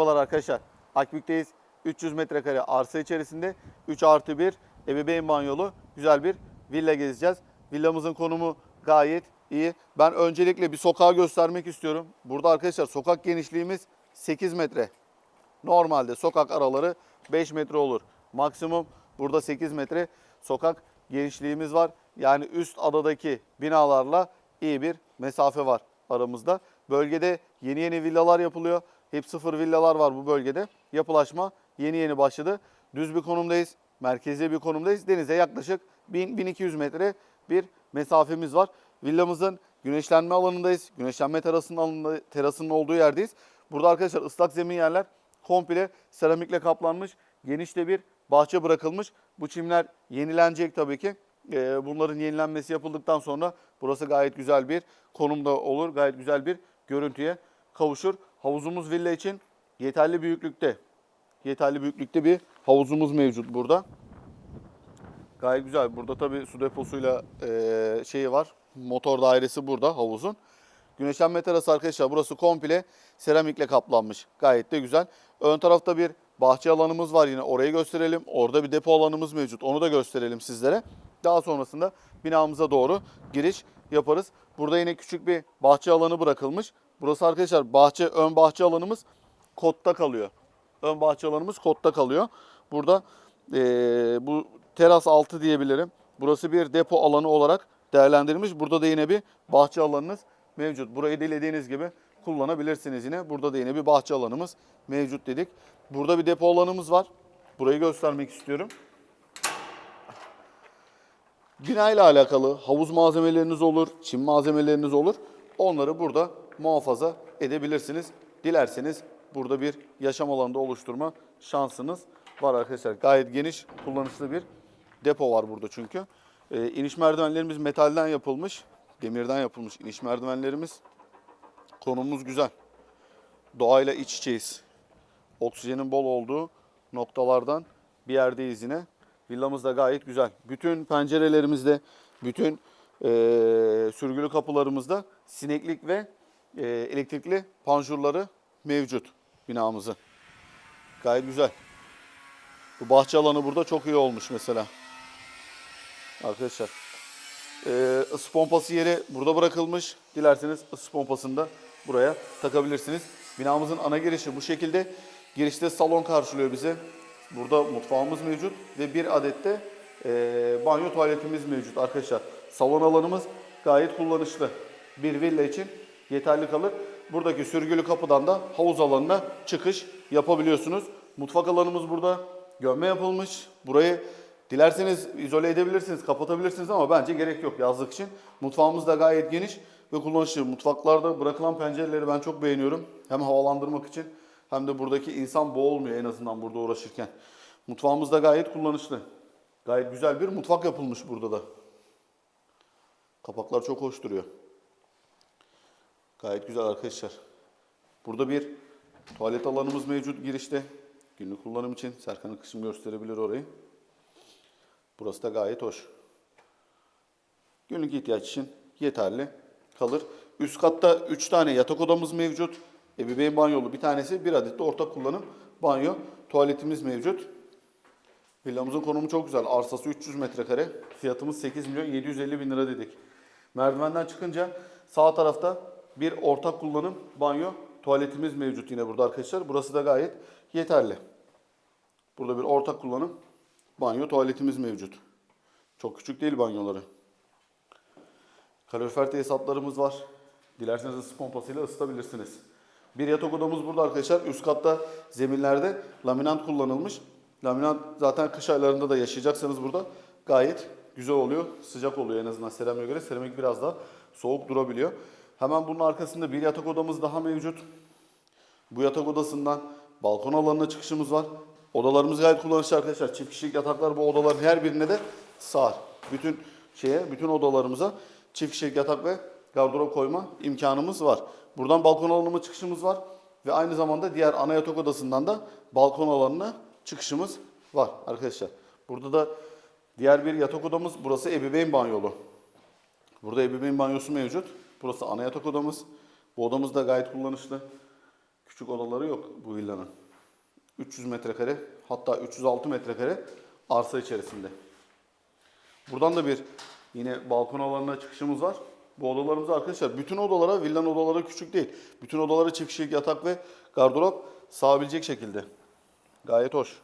Merhabalar arkadaşlar. Akbük'teyiz. 300 metrekare arsa içerisinde 3 artı 1 ebeveyn banyolu güzel bir villa gezeceğiz. Villamızın konumu gayet iyi. Ben öncelikle bir sokağı göstermek istiyorum. Burada arkadaşlar sokak genişliğimiz 8 metre. Normalde sokak araları 5 metre olur. Maksimum burada 8 metre sokak genişliğimiz var. Yani üst adadaki binalarla iyi bir mesafe var aramızda. Bölgede yeni yeni villalar yapılıyor. Hep sıfır villalar var bu bölgede. Yapılaşma yeni yeni başladı. Düz bir konumdayız. Merkezi bir konumdayız. Denize yaklaşık 1000-1200 metre bir mesafemiz var. Villamızın güneşlenme alanındayız. Güneşlenme terasının, alanında, terasının olduğu yerdeyiz. Burada arkadaşlar ıslak zemin yerler komple seramikle kaplanmış. Geniş de bir bahçe bırakılmış. Bu çimler yenilenecek tabii ki. Ee, Bunların yenilenmesi yapıldıktan sonra burası gayet güzel bir konumda olur. Gayet güzel bir görüntüye kavuşur. Havuzumuz villa için yeterli büyüklükte. Yeterli büyüklükte bir havuzumuz mevcut burada. Gayet güzel. Burada tabii su deposuyla eee şeyi var. Motor dairesi burada havuzun. Güneşlenme terası arkadaşlar burası komple seramikle kaplanmış. Gayet de güzel. Ön tarafta bir bahçe alanımız var yine orayı gösterelim. Orada bir depo alanımız mevcut. Onu da gösterelim sizlere. Daha sonrasında binamıza doğru giriş yaparız. Burada yine küçük bir bahçe alanı bırakılmış. Burası arkadaşlar bahçe ön bahçe alanımız kotta kalıyor. Ön bahçe alanımız kotta kalıyor. Burada eee, bu teras altı diyebilirim. Burası bir depo alanı olarak değerlendirilmiş. Burada da yine bir bahçe alanınız mevcut. Burayı dilediğiniz gibi kullanabilirsiniz yine. Burada da yine bir bahçe alanımız mevcut dedik. Burada bir depo alanımız var. Burayı göstermek istiyorum. Bina ile alakalı havuz malzemeleriniz olur, çim malzemeleriniz olur. Onları burada muhafaza edebilirsiniz. Dilerseniz burada bir yaşam alanı da oluşturma şansınız var arkadaşlar. Gayet geniş, kullanışlı bir depo var burada çünkü. Ee, iniş merdivenlerimiz metalden yapılmış, demirden yapılmış iniş merdivenlerimiz. Konumuz güzel. Doğayla iç içeyiz. Oksijenin bol olduğu noktalardan bir yerdeyiz yine. Villamız da gayet güzel. Bütün pencerelerimizde, bütün eee, sürgülü kapılarımızda sineklik ve eee, elektrikli panjurları mevcut binamızın. Gayet güzel. Bu bahçe alanı burada çok iyi olmuş mesela. Arkadaşlar. Ee, ısı pompası yeri burada bırakılmış. Dilerseniz ısı pompasını da buraya takabilirsiniz. Binamızın ana girişi bu şekilde. Girişte salon karşılıyor bizi. Burada mutfağımız mevcut ve bir adet de e, banyo tuvaletimiz mevcut arkadaşlar. Salon alanımız gayet kullanışlı. Bir villa için yeterli kalır. Buradaki sürgülü kapıdan da havuz alanına çıkış yapabiliyorsunuz. Mutfak alanımız burada. Gömme yapılmış. Burayı dilerseniz izole edebilirsiniz, kapatabilirsiniz ama bence gerek yok yazlık için. Mutfağımız da gayet geniş ve kullanışlı. Mutfaklarda bırakılan pencereleri ben çok beğeniyorum. Hem havalandırmak için hem de buradaki insan boğulmuyor en azından burada uğraşırken. Mutfağımız da gayet kullanışlı. Gayet güzel bir mutfak yapılmış burada da. Kapaklar çok hoş duruyor. Gayet güzel arkadaşlar. Burada bir tuvalet alanımız mevcut girişte. Günlük kullanım için Serkan'ın kışım gösterebilir orayı. Burası da gayet hoş. Günlük ihtiyaç için yeterli kalır. Üst katta 3 tane yatak odamız mevcut. Ebeveyn banyolu bir tanesi, bir adet de ortak kullanım banyo, tuvaletimiz mevcut. Villamızın konumu çok güzel. Arsası 300 metrekare. Fiyatımız 8 milyon 750 bin lira dedik. Merdivenden çıkınca sağ tarafta bir ortak kullanım banyo, tuvaletimiz mevcut yine burada arkadaşlar. Burası da gayet yeterli. Burada bir ortak kullanım banyo, tuvaletimiz mevcut. Çok küçük değil banyoları. Kalorifer tesisatlarımız var. Dilerseniz ısı pompasıyla ısıtabilirsiniz. Bir yatak odamız burada arkadaşlar. Üst katta zeminlerde laminant kullanılmış. Laminant zaten kış aylarında da yaşayacaksanız burada gayet güzel oluyor. Sıcak oluyor en azından seramiğe göre. Seramik biraz daha soğuk durabiliyor. Hemen bunun arkasında bir yatak odamız daha mevcut. Bu yatak odasından balkon alanına çıkışımız var. Odalarımız gayet kullanışlı arkadaşlar. Çift kişilik yataklar bu odaların her birine de sığar. Bütün şeye, bütün odalarımıza çift kişilik yatak ve gardırop koyma imkanımız var. Buradan balkon alanına çıkışımız var ve aynı zamanda diğer ana yatak odasından da balkon alanına çıkışımız var arkadaşlar. Burada da diğer bir yatak odamız burası ebeveyn banyolu. Burada ebeveyn banyosu mevcut. Burası ana yatak odamız. Bu odamız da gayet kullanışlı. Küçük odaları yok bu villanın. 300 metrekare hatta 306 metrekare arsa içerisinde. Buradan da bir yine balkon alanına çıkışımız var. Bu odalarımız arkadaşlar bütün odalara villanın odaları küçük değil. Bütün odalara çift yatak ve gardırop sığabilecek şekilde. Gayet hoş.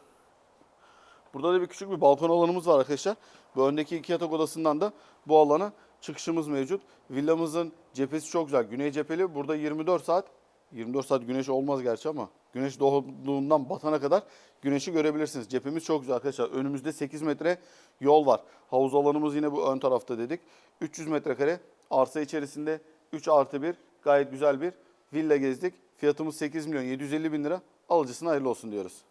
Burada da bir küçük bir balkon alanımız var arkadaşlar. Bu öndeki iki yatak odasından da bu alana çıkışımız mevcut. Villamızın cephesi çok güzel. Güney cepheli. Burada 24 saat 24 saat güneş olmaz gerçi ama güneş doğduğundan batana kadar güneşi görebilirsiniz. Cephemiz çok güzel arkadaşlar. Önümüzde 8 metre yol var. Havuz alanımız yine bu ön tarafta dedik. 300 metrekare arsa içerisinde 3 artı 1 gayet güzel bir villa gezdik. Fiyatımız 8 milyon 750 bin lira. Alıcısına hayırlı olsun diyoruz.